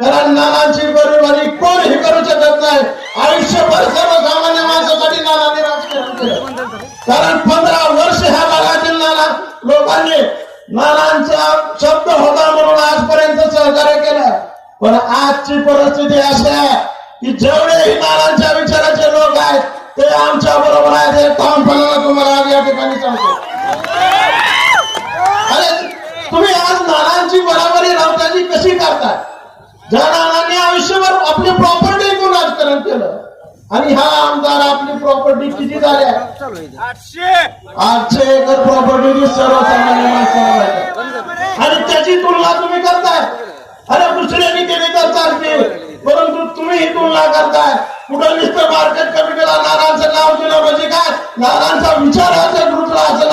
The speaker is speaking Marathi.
कारण नानांची बरोबरी कोणही करू शकत नाही. आयुष्यभर सर्वसामान्य माणसासाठी नानाने राजकारण केलं कारण पंधरा वर्ष ह्या भागातील नाना लोकांनी नानांचा शब्द होता म्हणून आजपर्यंत सहकार्य केलं. पण आजची परिस्थिती अशी आहे की जेवढेही नानांच्या विचाराचे लोक आहेत ते आमच्या बरोबर आहेत. हे ठामपणाला तुम्हाला आज या ठिकाणी सांगतो. अरे तुम्ही आज नानांची बराबरी रावताची कशी करताय ज्या नानांनी आयुष्यभर आपली प्रॉपर्टी ऐकून राजकारण केलं. आणि हा आमदार आपली प्रॉपर्टी किती झाल्या? आठशे. एकर प्रॉपर्टी सर्वसामान्य माणसाला आणि त्याची तुलना तुम्ही करताय. अरे दुसऱ्यांनी केली तर चालते परंतु तुम्ही ही तुलना करताय. कुठं नुसतं मार्केट कमिटीला नानांचं नाव दिलं म्हणजे काय? नानांचा विचाराचं गुरुत्व असं नाही